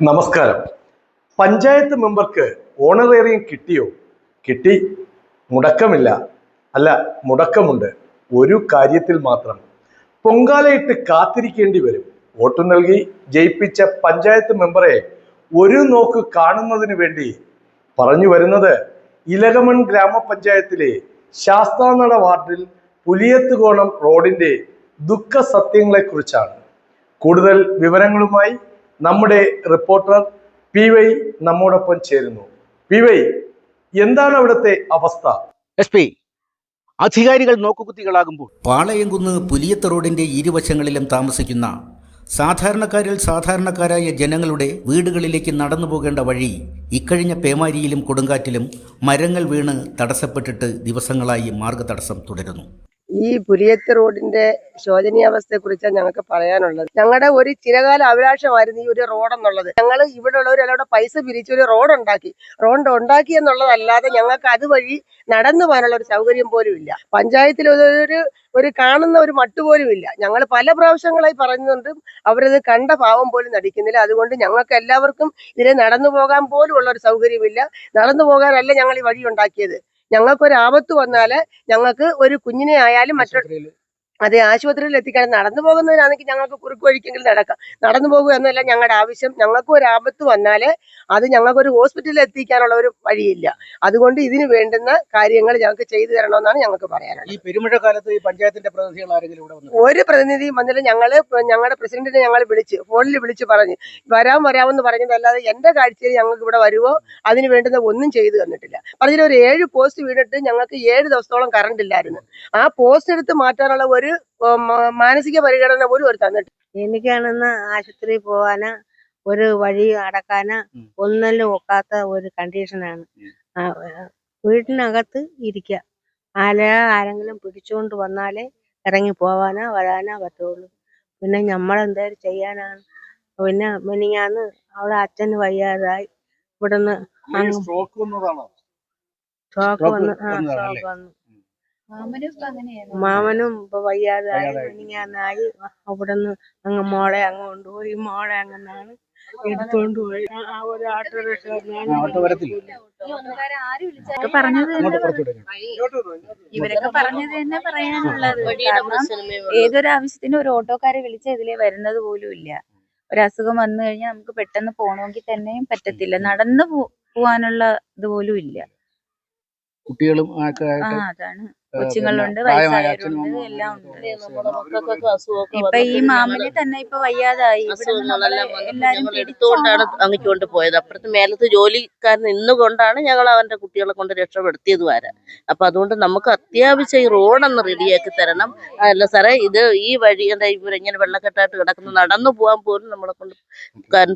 നമസ്കാരം. പഞ്ചായത്ത് മെമ്പർക്ക് ഓണറേറിയം കിട്ടിയോ? കിട്ടി. മുടക്കമില്ല. അല്ല മുടക്കമുണ്ട്. ഒരു കാര്യത്തിൽ മാത്രം. പൊങ്കാലയിട്ട് കാത്തിരിക്കേണ്ടി വരും. വോട്ട് നൽകി ജയിപ്പിച്ച പഞ്ചായത്ത് മെമ്പറെ ഒരു നോക്ക് കാണുന്നതിന് വേണ്ടി പറഞ്ഞു വരുന്നത് ഇലകമൺ ഗ്രാമപഞ്ചായത്തിലെ ശാസ്താനട വാർഡിൽ പുലിയത്തുകോണം റോഡിന്റെ ദുഃഖ സത്യങ്ങളെക്കുറിച്ചാണ് കൂടുതൽ വിവരങ്ങളുമായി നമ്മുടെ റിപ്പോർട്ടർ പി വൈ നമ്മോടൊപ്പം ചേരുന്നു. പി വൈ എന്താണ് അവിടുത്തെ അവസ്ഥ? എസ് പി അധികാരികൾ നോക്കുകുത്തികളാകുമ്പോൾ. പാളയംകുന്ന് പുലിയത്ത് റോഡിന്റെ ഇരുവശങ്ങളിലും താമസിക്കുന്ന സാധാരണക്കാരിൽ സാധാരണക്കാരായ ജനങ്ങളുടെ വീടുകളിലേക്ക് നടന്നു പോകേണ്ട വഴി ഇക്കഴിഞ്ഞ പേമാരിയിലും കൊടുങ്കാറ്റിലും മരങ്ങൾ വീണ് തടസ്സപ്പെട്ടിട്ട് ദിവസങ്ങളായി മാർഗതടസ്സം തുടരുന്നു. ഈ പുലിയത്ത് റോഡിന്റെ ശോചനീയാവസ്ഥയെ കുറിച്ചാണ് ഞങ്ങൾക്ക് പറയാനുള്ളത്. ഞങ്ങളുടെ ഒരു ചിരകാല അഭിലാഷമായിരുന്നു ഈ ഒരു റോഡ് എന്നുള്ളത് ഞങ്ങൾ ഇവിടെ ഉള്ളവർ എല്ലാവരുടെ പൈസ പിരിച്ച് ഒരു റോഡ് ഉണ്ടാക്കി റോഡ് ഉണ്ടാക്കി എന്നുള്ളതല്ലാതെ ഞങ്ങൾക്ക് അതുവഴി നടന്നു പോകാനുള്ള ഒരു സൗകര്യം പോലും ഇല്ല പഞ്ചായത്തിൽ ഒരു ഒരു കാണുന്ന ഒരു മട്ട് പോലും ഇല്ല ഞങ്ങൾ പല പ്രാവശ്യങ്ങളായി പറയുന്നുണ്ട് അവരത് കണ്ട ഭാവം പോലും നടിക്കുന്നില്ല. അതുകൊണ്ട് ഞങ്ങൾക്ക് എല്ലാവർക്കും ഇതിനെ നടന്നു പോകാൻ പോലും ഉള്ള ഒരു സൗകര്യമില്ല. നടന്നു പോകാനല്ല ഞങ്ങൾ ഈ വഴി ഉണ്ടാക്കിയത്. ഞങ്ങൾക്കൊരു ആപത്ത് വന്നാൽ ഞങ്ങൾക്ക് ഒരു കുഞ്ഞിനെ ആയാലും മറ്റൊരു അതെ ആശുപത്രിയിൽ എത്തിക്കാൻ നടന്നു പോകുന്നതിനാണെങ്കിൽ ഞങ്ങൾക്ക് കുറുക്ക് വഴിക്കെങ്കിലും നടക്കാം. നടന്നു പോകുക എന്നല്ല ഞങ്ങളുടെ ആവശ്യം. ഞങ്ങൾക്ക് ഒരു ആപത്ത് വന്നാൽ അത് ഞങ്ങൾക്ക് ഒരു ഹോസ്പിറ്റലിൽ എത്തിക്കാനുള്ള ഒരു വഴിയില്ല. അതുകൊണ്ട് ഇതിന് വേണ്ടുന്ന കാര്യങ്ങൾ ഞങ്ങൾക്ക് ചെയ്തു തരണമെന്നാണ് ഞങ്ങൾക്ക് പറയാനുള്ളത്. ഈ പെരുമഴ കാലത്ത് ഈ പഞ്ചായത്തിന്റെ പ്രതിനിധികൾ ആരെങ്കിലും ഇവിടെ വന്നു ഒരു പ്രതിനിധിയും വന്നില്ല. ഞങ്ങൾ ഞങ്ങളുടെ പ്രസിഡന്റിനെ ഞങ്ങൾ വിളിച്ച് ഫോണിൽ വിളിച്ച് പറഞ്ഞ്. വരാം വരാമെന്ന് പറഞ്ഞതല്ലാതെ എന്റെ കാഴ്ചയിൽ ഞങ്ങൾക്ക് ഇവിടെ വരുമോ അതിന് വേണ്ടുന്ന ഒന്നും ചെയ്തു തന്നിട്ടില്ല. പറഞ്ഞിട്ട് ഒരു ഏഴ് പോസ്റ്റ് വീണിട്ട് ഞങ്ങൾക്ക് ഏഴ് ദിവസത്തോളം കറണ്ട് ഇല്ലായിരുന്നു. ആ പോസ്റ്റ് എടുത്ത് മാറ്റാനുള്ള ഒരു മാ- മാനസിക പരിഗണന പോലും ഒരു തന്നിട്ടില്ല. എനിക്കാണെന്ന് ആശുപത്രിയിൽ പോവാന് ഒരു വഴി അടക്കാന് ഒന്നിലും ഒക്കാത്ത ഒരു കണ്ടീഷനാണ്. വീട്ടിനകത്ത് ഇരിക്കുക ആരെ ആരെങ്കിലും പിടിച്ചുകൊണ്ട് വന്നാലേ ഇറങ്ങി പോവാനോ വരാനോ പറ്റുള്ളൂ. പിന്നെ നമ്മളെന്തേലും ചെയ്യാനാണ്. പിന്നെ മിനിങ്ങാന്ന് അവിടെ അച്ഛന് വയ്യാതായി. ഇവിടുന്ന് സ്ട്രോക്ക് വന്ന് ആ സ്ട്രോക്ക് വന്നു. മാമനും ഇപ്പൊ വയ്യാതായി. മിനിങ്ങാന്നായി അവിടുന്ന് അങ്ങ് മോളെ അങ്ങ് കൊണ്ടുപോയി മോളെ അങ്ങനാണ് എടുത്തോണ്ട് പോയി. ആ- ഒരു ഓട്ടോ പറഞ്ഞത് ഇവരൊക്കെ പറഞ്ഞത് തന്നെ പറയാനുള്ളത് ഏതൊരു ആവശ്യത്തിനും ഒരു ഓട്ടോക്കാരെ വിളിച്ച ഇതിലേ വരുന്നത് പോലും ഇല്ല. ഒരു അസുഖം വന്നു കഴിഞ്ഞാൽ നമുക്ക് പെട്ടെന്ന് പോണമെങ്കിൽ തന്നെയും പറ്റത്തില്ല. നടന്നു പോ- പോവാനുള്ള ഇത് പോലും ഇല്ല. കുട്ടികളും ആ അതാണ്. കൊച്ചുങ്ങളുണ്ട് വയസ്സായവരുണ്ട് എല്ലാം ഉണ്ട്. ഇപ്പൊ ഈ മാമന് തന്നെ ഇപ്പൊ വയ്യാതായി. എല്ലാരും ഞങ്ങൾ എടുത്തുകൊണ്ടാണ് അങ്ങോട്ട് പോയത്. അപ്പുറത്ത് മേലത്ത് ജോലിക്കാരൻ നിന്നുകൊണ്ടാണ് ഞങ്ങൾ അവന്റെ കുട്ടികളെ കൊണ്ട് രക്ഷപ്പെടുത്തിയത് വരെ. അപ്പൊ അതുകൊണ്ട് നമുക്ക് അത്യാവശ്യം ഈ റോഡൊന്ന് റെഡിയാക്കി തരണം. അല്ല സാറേ ഇത് ഈ വഴി എന്താ ഇവരിങ്ങനെ വെള്ളക്കെട്ടായിട്ട് കിടക്കുന്നു? നടന്നു പോകാൻ പോലും നമ്മളെ കൊണ്ട്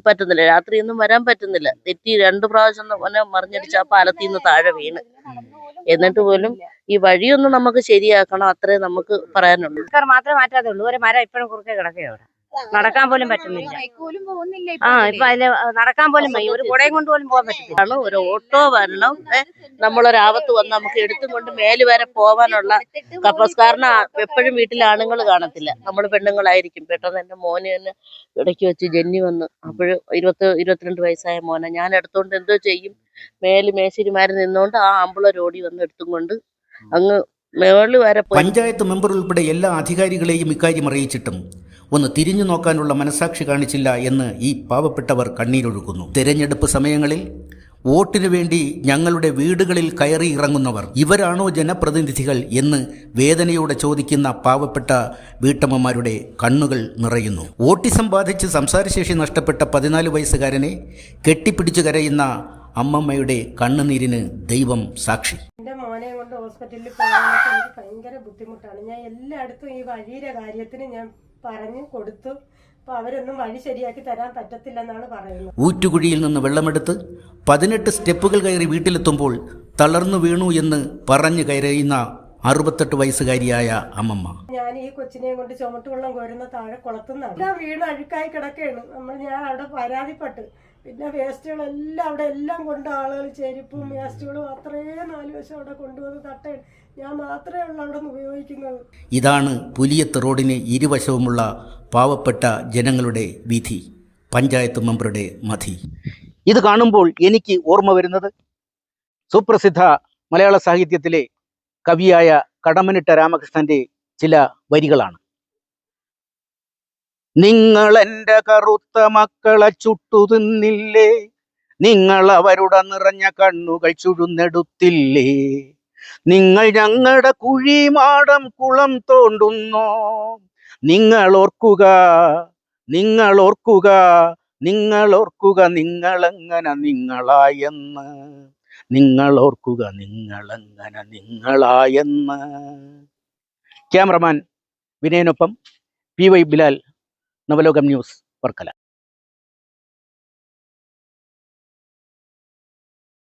പറ്റുന്നില്ല. രാത്രിയൊന്നും വരാൻ പറ്റുന്നില്ല. തെറ്റി രണ്ട് പ്രാവശ്യം മറിഞ്ഞടിച്ച് ആ പാലത്തിൽ നിന്ന് താഴെ വീണ്. എന്നിട്ട് പോലും ഈ വഴിയൊന്ന് നമുക്ക് ശരിയാക്കണം അത്രേ നമുക്ക് പറയാനുള്ളൂ. മാത്രമേ മാറ്റാതെ ഉള്ളൂ ഒരു മരം ഇപ്പോഴും കുറുക്കെ കിടക്കുകയാണ് നടക്കാൻ പോലും പറ്റുന്നില്ല. ആ ഇപ്പൊ അതിൽ നടക്കാൻ പോലും വയ്യ. ഒരു കുടയും കൊണ്ട് പോലും പോകാൻ പറ്റില്ല ആണ് ഒരു ഓട്ടോ വരണം നമ്മളൊരാപത്ത് വന്ന് നമുക്ക് എടുത്തും കൊണ്ട് മേൽ വരെ പോവാനുള്ള കപ്പസ് കാരണം എപ്പോഴും വീട്ടിൽ ആണുങ്ങൾ കാണത്തില്ല. നമ്മൾ പെണ്ണുങ്ങളായിരിക്കും. പെട്ടെന്ന് എന്റെ മോനെ തന്നെ ഇടയ്ക്ക് വെച്ച് ജന്നി വന്ന് അപ്പോഴും ഇരുപത്തി ഇരുപത്തിരണ്ട് വയസ്സായ മോനെ. ഞാൻ എടുത്തോണ്ട് എന്തോ ചെയ്യും. മേൽ മേശിരിമാര് നിന്നോണ്ട് ആ ആമ്പിളർ ഓടി വന്ന് എടുത്തും കൊണ്ട് അങ്ങ് വരെ പഞ്ചായത്ത് മെമ്പർ ഉൾപ്പെടെ എല്ലാ അധികാരികളെയും ഇക്കാര്യം അറിയിച്ചിട്ടും ഒന്ന് തിരിഞ്ഞു നോക്കാനുള്ള മനസാക്ഷി കാണിച്ചില്ല എന്ന് ഈ പാവപ്പെട്ടവർ കണ്ണീരൊഴുക്കുന്നു. തെരഞ്ഞെടുപ്പ് സമയങ്ങളിൽ വോട്ടിനു വേണ്ടി ഞങ്ങളുടെ വീടുകളിൽ കയറി ഇറങ്ങുന്നവർ ഇവരാണോ ജനപ്രതിനിധികൾ എന്ന് വേദനയോടെ ചോദിക്കുന്ന പാവപ്പെട്ട വീട്ടമ്മമാരുടെ കണ്ണുകൾ നിറയുന്നു. ഓട്ടിസം ബാധിച്ച് സംസാരശേഷി നഷ്ടപ്പെട്ട പതിനാല് വയസ്സുകാരനെ കെട്ടിപ്പിടിച്ചു കരയുന്ന അമ്മമ്മയുടെ കണ്ണുനീരിന് ദൈവം സാക്ഷി. എന്റെ മോനെ കൊണ്ട് ഹോസ്പിറ്റലിൽ പോകാനൊക്കെ എനിക്ക് ഭയങ്കര ബുദ്ധിമുട്ടാണ്. ഞാൻ എല്ലായിടത്തും ഈ വഴിയുടെ കാര്യത്തിന് ഞാൻ പറഞ്ഞു കൊടുത്തു. അപ്പോൾ അവരൊന്നും വഴി ശരിയാക്കി തരാൻ പറ്റത്തില്ലെന്നാണ് പറയുന്നത്. ഊറ്റുകുഴിയിൽ നിന്ന് വെള്ളമെടുത്ത് പതിനെട്ട് സ്റ്റെപ്പുകൾ കയറി വീട്ടിലെത്തുമ്പോൾ തളർന്നു വീണു എന്ന് പറഞ്ഞു കയറിയുന്ന അറുപത്തെട്ട് വയസ്സുകാരിയായ അമ്മമ്മ. ഞാൻ ഈ കൊച്ചിനെയും കൊണ്ട് ചുമട്ടുവെള്ളം കോരുന്ന താഴെ കുളത്തുനിന്നാണ്. വീണ് അഴുക്കായി കിടക്കുകയാണ് നമ്മൾ ഞാൻ അവിടെ പരാതിപ്പെട്ട്. പിന്നെ വേസ്റ്റുകളെല്ലാം അവിടെ എല്ലാം കൊണ്ട് ആളുകൾ ചെരുപ്പും വേസ്റ്റുകളും അത്രയും നാല് വശം അവിടെ കൊണ്ടുവന്ന് തട്ടയാണ്. ഞാൻ മാത്രമേ ഉള്ളൂ അവിടെ നിന്ന് ഉപയോഗിക്കുന്നത്. ഇതാണ് പുലിയത്ത് റോഡിന് ഇരുവശവുമുള്ള പാവപ്പെട്ട ജനങ്ങളുടെ വിധി. പഞ്ചായത്ത് മെമ്പറുടെ മതി ഇത് കാണുമ്പോൾ എനിക്ക് ഓർമ്മ വരുന്നത് സുപ്രസിദ്ധ മലയാള സാഹിത്യത്തിലെ കവിയായ കടമനിട്ട രാമകൃഷ്ണന്റെ ചില വരികളാണ്. നിങ്ങൾ എന്റെ കറുത്ത മക്കളെ ചുട്ടു തിന്നില്ലേ നിങ്ങൾ അവരുടെ നിറഞ്ഞ കണ്ണുകൾ ചുഴുന്നെടുത്തില്ലേ നിങ്ങൾ ഞങ്ങളുടെ കുഴിമാടം കുളം തോണ്ടുന്നു? നിങ്ങൾ ഓർക്കുക നിങ്ങൾ ഓർക്കുക നിങ്ങൾ ഓർക്കുക നിങ്ങളെങ്ങനെ നിങ്ങളായെന്ന്? നിങ്ങൾ ഓർക്കുക നിങ്ങൾ അങ്ങനെ നിങ്ങളായെന്ന്. Cameraman വിനയനൊപ്പം P Y Bilal Navalokam news Varkala.